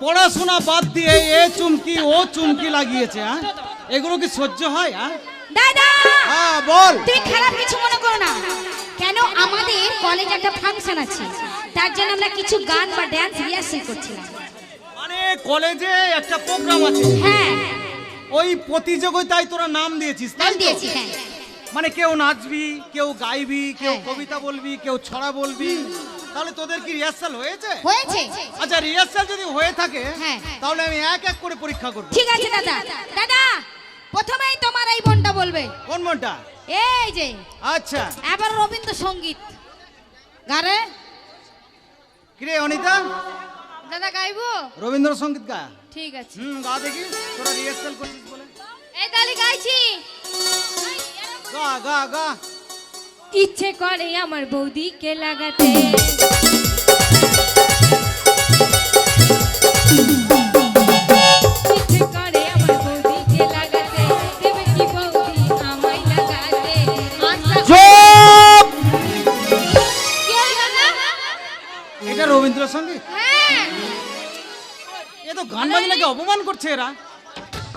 পড়াশোনা বাদ দিয়ে এ চুমকি ও চুমকি লাগিয়েছে হ্যাঁ? এগুলো কি সহ্য হয় হ্যাঁ? দাদা! হ্যাঁ বল। তুমি খারাপ কিছু মনে করো না। কেন আমাদের কলেজে একটা ফাংশন আছে। তার জন্য আমরা কিছু গান বা ড্যান্স রিহার্সেল করছিলাম। মানে কলেজে একটা প্রোগ্রাম আছে। হ্যাঁ। ওই প্রতিযোগিতায় তোরা নাম দিয়েছিস তাই নাম দিয়েছি হ্যাঁ। মানে কেউ নাচবি কেউ গাইবি কেউ হ্যাঁ। কবিতা বলবি কেউ ছড়া বলবি। তাহলে তোদের কি রিহার্সাল হয়েছে? হয়েছে। আচ্ছা রিহার্সাল যদি হয়ে থাকে হ্যাঁ। তাহলে আমি এক এক করে পরীক্ষা করব। ঠিক আছে দাদা। দাদা প্রথমেই তোমার এই বোনটা বলবে। কোন মনটা? এই যে আচ্ছা। এবার রবীন্দ্রসঙ্গীত। গারে। কিরে অনিতা? দাদা গাইবো? রবীন্দ্রসঙ্গীত গা। ঠিক আছে। হুম গা দেখি। তোরা রিহার্সাল করছিস বলে। এই তালি গাইছি। গা গা গা। ইচ্ছে করে আমার বৌদিকে লাগাতে। ইচ্ছে করে আমার বৌদিকে লাগাতে। দেবে কি বৌদি আমায় লাগাতে? আচ্ছা। রবীন্দ্রসঙ্গীত? হ্যাঁ। এ তো গান বাজনাকে অপমান করছে এরা?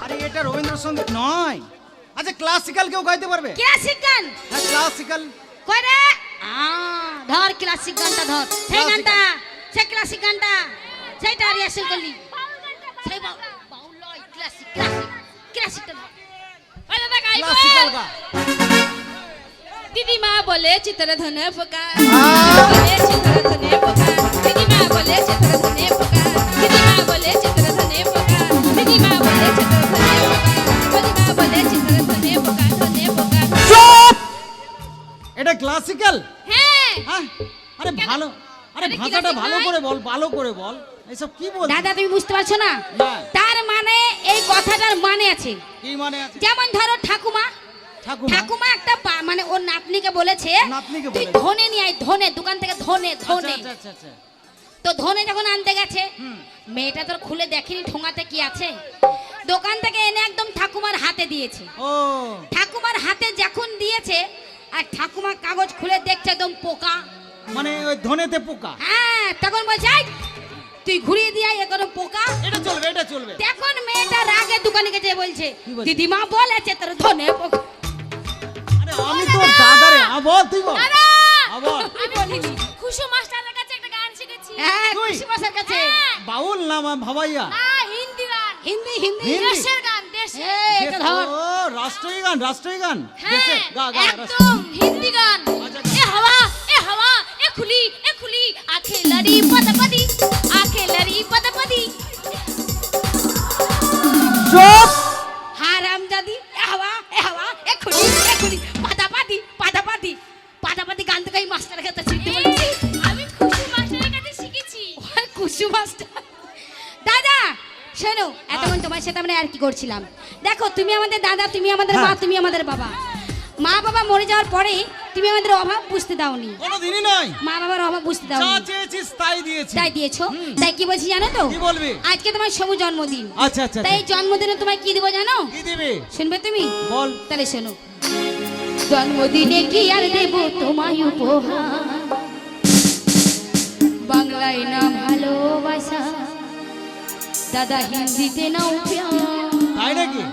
আরে এটা রবীন্দ্রসঙ্গীত নয়। আচ্ছা ক্লাসিক্যাল কেউ গাইতে পারবে ক্লাসিক গান হ্যাঁ ক্লাসিক্যাল করে আ ধর ক্লাসিক গানটা ধর সেই Classic গানটা সেই ক্লাসিক গানটা সেইটা রিহার্সেল করলি সেই বাউ- বাউল লয় ক্লাসিক ক্লাসিক ক্লাসিকটা ধর ওই দাদা গাইবো ক্লাসিক্যাল গা দিদিমা বলে চিত্রধনে পোকা আহ! বলে চিত্রধনে পোকা দিদিমা বলে চিত্রধনে পোকা এটা ক্লাসিক্যাল হ্যাঁ। হ্যাঁ আরে ভালো আরে আরে ভাষাটা ভালো করে বল ভালো করে বল। এসব কি বল দাদা তুমি বুঝতে পারছ না। তার মানে এই কথাটার মানে আছে। কি মানে আছে? যেমন ধরো ঠাকুমা। ঠাকুমা? একটা মানে ওর নাতনিকে বলেছে তুই ধনে নিয়ে আয় ধনে দোকান থেকে ধনে আচ্ছা ধনে। আচ্ছা আচ্ছা তো ধনে যখন আনতে গেছে মেয়েটা তোর খুলে দেখেনি ঠোঙাতে কি আছে? দোকান থেকে এনে একদম ঠাকুমার হাতে দিয়েছে। ও। ঠাকুমার হাতে যখন দিয়েছে আর ঠাকুমা কাগজ খুলে দেখছে একদম পোকা। মানে ওই ধনেতে পোকা? হ্যাঁ তখন বলছে তুই ঘুরিয়ে দিয়ে এ কোনো পোকা। এটা চলবে এটা চলবে। তখন মেয়েটা রাগে দোকানে গেছে বলছে দিদিমা বলেছে তোর ধনে পোকা। আরে আমি তোর দাদারে আ বল তুই বল দাদা আ বল আমি খুশু মাস্টারের কাছে একটা গান শিখেছি। হ্যাঁ? খুশি মশার কাছে। বাউল না মা ভাবাইয়া? হ্যাঁ হিন্দি গান। হিন্দি হিন্দি। হিন্দি? দেশের গান। রাষ্ট্রীয় গান রাষ্ট্রীয় গান। হ্যাঁ গা গা একদম হিন্দি গান। শোনো এতক্ষণ তোমার সাথে আমরা আর কি করছিলাম? দেখো তুমি আমাদের দাদা তুমি আমাদের মা হ্যাঁ। তুমি আমাদের বাবা। মা বাবা মরে যাওয়ার পরে তুমি আমাদের অভাব বুঝতে দাওনি। কোনোদিনই নয় মা বাবার অভাব বুঝতে যা চেয়েছিস তাই দিয়েছি। তাই দিয়েছ? তাই কি বলছি জানো তো? কি বলবি? আজকে তোমার সবু জন্মদিন। আচ্ছা আচ্ছা। তাই এই জন্মদিনে তোমায় কি দেবো জানো? কি দিবি? শুনবে তুমি? বল। তাহলে শোনো। জন্মদিনে কি আর দেব তোমায় উপহার? দাদা হিন্দিতে নাও তাই নাকি?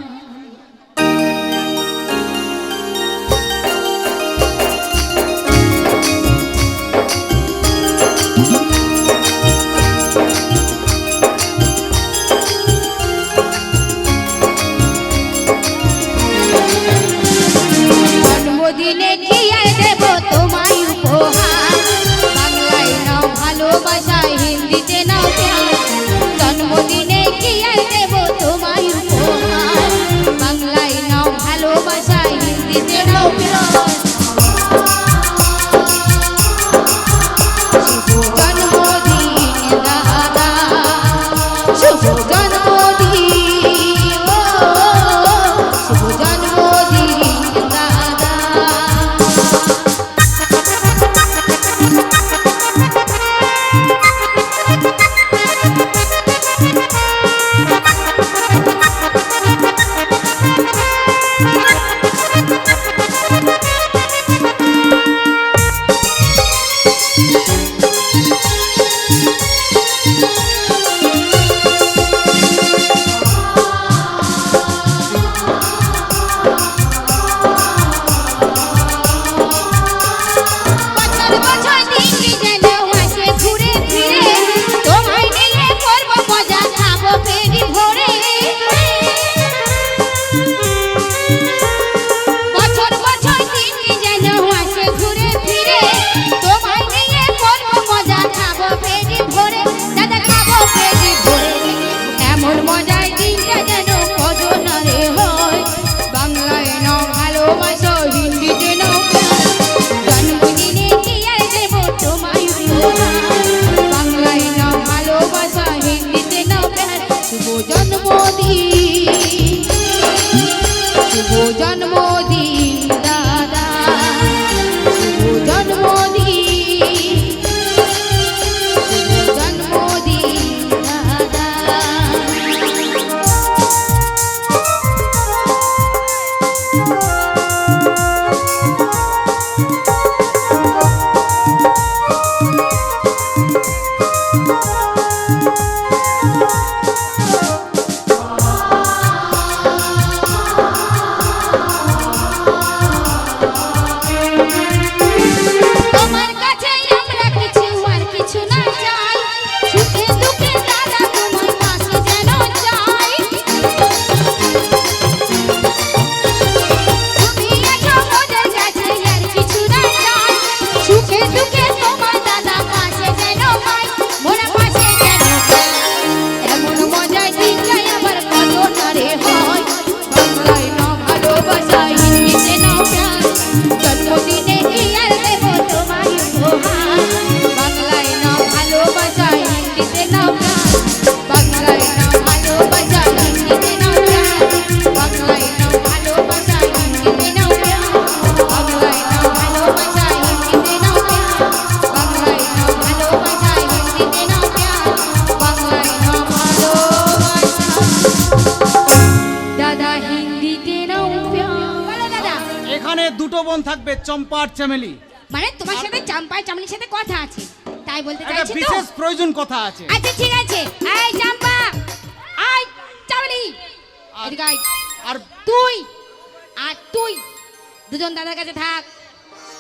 শুভ জন্মদিন এখানে দুটো বোন থাকবে চম্পা আর চামেলি মানে তোমার সাথে চাম্পাই চামলির সাথে কথা আছে। তাই বলতে চাইছি তো? বিশেষ প্রয়োজন কথা আছে। আচ্ছা ঠিক আছে। এই চাম্পা আই চামলি আর- এদিকে আয়। আর তুই আর তুই দুজন দাদার কাছে থাক।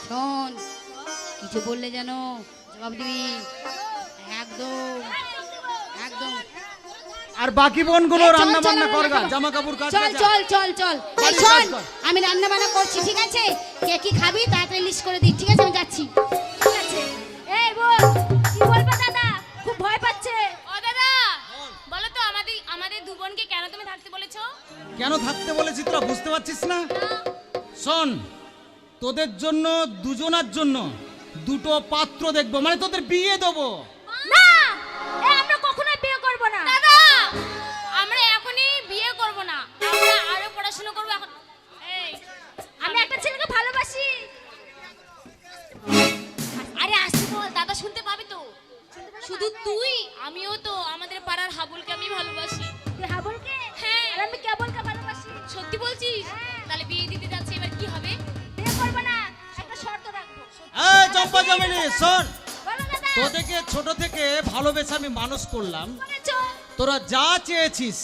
শোন কিছু বললে যেন জবাব দিবি। একদম। আর বাকি বোনগুলো রান্না বান্না করগা জামা কাপড় কাজ চল চল চল চল। এই শোন আমি রান্না বান্না করছি ঠিক আছে? কে কি খাবি তাড়াতাড়ি লিস্ট করে দিই ঠিক আছে? আমি যাচ্ছি। ঠিক আছে? এই বল কি বলবে দাদা? খুব ভয় পাচ্ছে। ও দাদা বলো তো আমাদের আমাদের দু বোনকে কেন তুমি থাকতে বলেছ? কেন থাকতে বলেছি তোরা বুঝতে পারছিস না? শোন তোদের জন্য দুজনার জন্য দুটো পাত্র দেখব। মানে তোদের বিয়ে দেবো। পড়াশোনা করব এখন। এই আমি একটা ছেলেকে ভালোবাসি। আরে আসতে বল দাদা শুনতে পাবি তো? শুধু তুই আমিও তো আমাদের পাড়ার হাবুলকে আমি ভালোবাসি। হাবুলকে? হ্যাঁ। আমি কেবলকে ভালোবাসি। সত্যি বলছিস? তাহলে বিয়ে দিতে যাচ্ছে এবার কি হবে? বিয়ে করব না একটা শর্ত রাখব। এই চম্পা চামেলি শোন। তোদেরকে ছোট থেকে ভালোবেসে আমি মানুষ করলাম। তোরা যা চেয়েছিস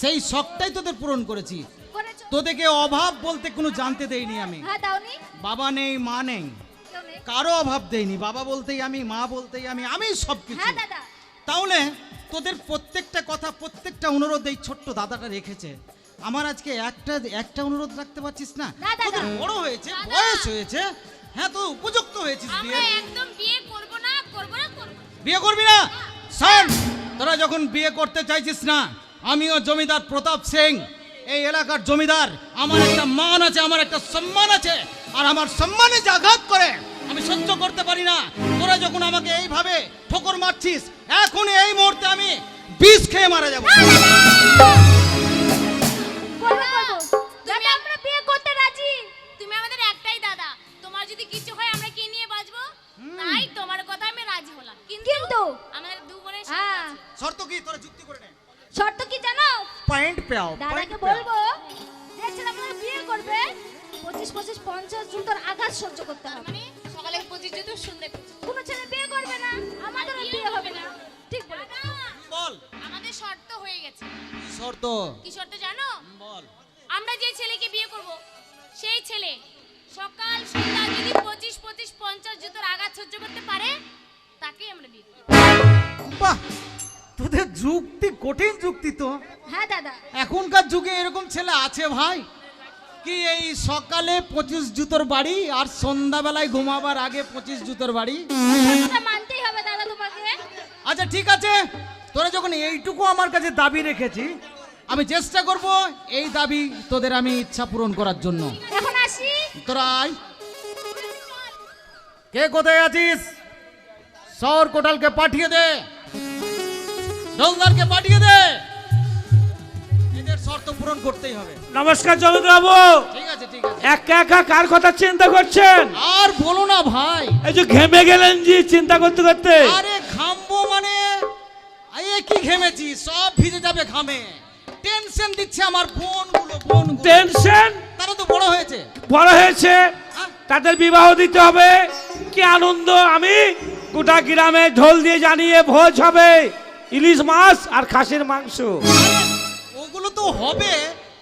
সেই শখটাই তোদের পূরণ করেছ। তোদেরকে অভাব বলতে কোনো জানতে দেইনি আমি। হ্যাঁ বাবা নেই মা নেই। কারও অভাব দেইনি। বাবা বলতেই আমি মা বলতেই আমি আমি সব কিছু হ্যাঁ দাদা। তাহলে তোদের প্রত্যেকটা কথা প্রত্যেকটা অনুরোধ এই ছোট্ট দাদাটা রেখেছে। আমার আজকে একটা একটা অনুরোধ রাখতে পারছিস না? তোদের বড় হয়েছে বয়স হয়েছে। হ্যাঁ তো উপযুক্ত হয়েছিস বিয়ে। একদম বিয়ে করব না করব না করব বিয়ে করবি না? শোন তোরা যখন বিয়ে করতে চাইছিস না আমিও জমিদার প্রতাপ সিং। এই এলাকার জমিদার আমার একটা মান আছে আমার একটা সম্মান আছে আর আমার সম্মানে যে আঘাত করে আমি সহ্য করতে পারি না তোরা যখন আমাকে এইভাবে ঠোকর মারছিস এখন এই মুহূর্তে আমি বিষ খেয়ে মারা যাব যদি হয় কি নিয়ে বাঁচবো তোমার কথা আমি রাজি কিন্তু আমাদের দু বোনের হ্যাঁ। শর্ত কি তোরা যুক্তি করে নে শর্ত কি জানো? পয়েন্ট পেও দাদাকে বলব যে ছেলে আপনারা বিয়ে করবে? পঁচিশ পঁচিশ পঞ্চাশ জন তোর আঘাত সহ্য করতে হবে। মানে সকালে পঁচিশ জন সন্ধ্যে কোনো ছেলে বিয়ে করবে না আমাদেরও বিয়ে হবে না। ঠিক বল। আমাদের শর্ত হয়ে গেছে। কি শর্ত? কি শর্ত জানো? বল। আমরা যে ছেলেকে বিয়ে করব সেই ছেলে সকাল সন্ধ্যা যদি পঁচিশ পঁচিশ পঞ্চাশ জুতোর আঘাত সহ্য করতে পারে তাকেই আমরা বিয়ে করব। বাহ! তোদের যুক্তি কঠিন যুক্তি তো। হ্যাঁ দাদা। এখনকার যুগে এরকম ছেলে আছে ভাই। কি এই সকালে পঁচিশ জুতোর বাড়ি আর সন্ধ্যাবেলায় ঘুমাবার আগে পঁচিশ জুতোর বাড়ি? মানতেই হবে দাদা তোমাকে। আচ্ছা ঠিক আছে। তোরা যখন এইটুকু আমার কাছে দাবি রেখেছি আমি চেষ্টা করব এই দাবি তোদের আমি ইচ্ছা পূরণ করার জন্য। এখন আসি। তোরা আয়। কে কোথায় আছিস? সর কোটালকে পাঠিয়ে দে। ডলদারকে পাঠিয়ে দে। শর্ত পূরণ করতেই হবে। নমস্কার ঠিক আছে ঠিক আছে। একা একা কার কথা চিন্তা করছেন? আর বলো না ভাই। এই যে ঘেমে গেলেন জি চিন্তা করতে করতে। আরে ঘামবো মানে? কি ঘেমেছি? সব ভিজে যাবে ঘামে। টেনশন দিচ্ছে আমার বোনগুলো বোনগুলো। টেনশন তারা তো বড় হয়েছে। বড় হয়েছে? হ্যাঁ? তাদের বিবাহ দিতে হবে। কি আনন্দ আমি? গোটা গ্রামে ঢোল দিয়ে জানিয়ে ভোজ হবে। ইলিশ মাছ আর খাসির মাংস। ওগুলো তো হবে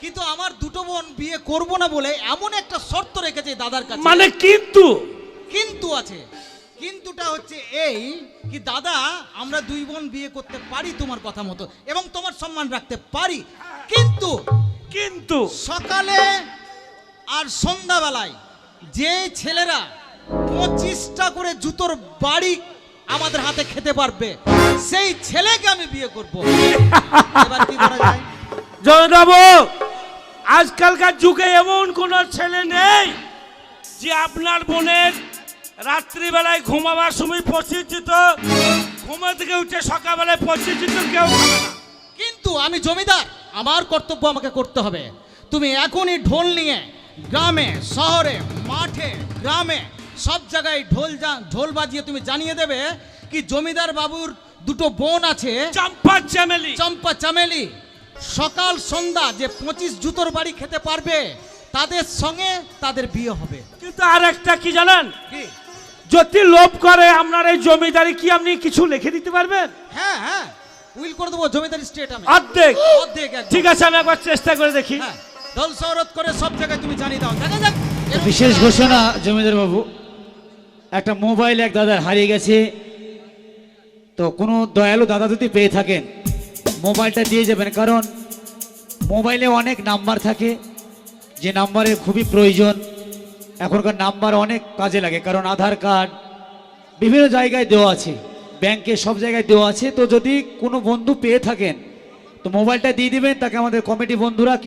কিন্তু আমার দুটো বোন বিয়ে করব না বলে এমন একটা শর্ত রেখেছে দাদার কাছে। মানে কিন্তু। কিন্তু আছে। কিন্তুটা হচ্ছে এই কি দাদা আমরা দুই বোন বিয়ে করতে পারি তোমার কথা মতো এবং তোমার সম্মান রাখতে পারি। কিন্তু কিন্তু। সকালে আর সন্ধ্যাবেলায় যে ছেলেরা পঁচিশটা করে জুতোর বাড়ি আমাদের হাতে খেতে পারবে। সেই ছেলেকে আমি বিয়ে করব। এবার কি করা যায়? জয়বাবু আজকালকার যুগে এমন কোন ছেলে নেই যে আপনার বোনের রাত্রিবেলায় ঘুমাবার সময় প্রশিক্ষিত ঘুমা থেকে উঠে সকালবেলায় প্রশিক্ষিত কেউ না। কিন্তু আমি জমিদার আমার কর্তব্য আমাকে করতে হবে। তুমি এখনই ঢোল নিয়ে গ্রামে শহরে মাঠে গ্রামে সব জায়গায় ঢোল ঢোল বাজিয়ে তুমি জানিয়ে দেবে কি জমিদার বাবুর দুটো বোন আছে। চম্পা চ্যামেলি চম্পা চামেলি। সকাল সন্ধ্যা যে পঁচিশ জুতোর বাড়ি খেতে পারবে তাদের সঙ্গে তাদের বিয়ে হবে। কিন্তু আর একটা কি জানেন? কি? যদি লোভ করে আপনার এই জমিদারি কি আপনি কিছু লিখে দিতে পারবেন? হ্যাঁ হ্যাঁ। উইল করে দেবো জমিদারি স্টেট আমি। অর্ধেক। অর্ধেক। ঠিক আছে আমি একবার চেষ্টা করে দেখি। হ্যাঁ। দল সৌরত করে সব জায়গায় তুমি জানিয়ে দাও। দেখা যাক। বিশেষ ঘোষণা জমিদার বাবু। একটা মোবাইল এক দাদার হারিয়ে গেছে। তো কোনো দয়ালু দাদা যদি পেয়ে থাকেন, মোবাইলটা দিয়ে যাবেন কারণ মোবাইলে অনেক নাম্বার থাকে, যে নাম্বারের খুবই প্রয়োজন। এখনকার নাম্বার অনেক কাজে লাগে, কারণ আধার কার্ড, বিভিন্ন জায়গায় দেওয়া আছে, ব্যাংকে সব জায়গায় দেওয়া আছে। তো যদি কোনো বন্ধু পেয়ে থাকেন, তো মোবাইলটা দিয়ে দিবেন, তাকে আমাদের কমিটি বন্ধুরা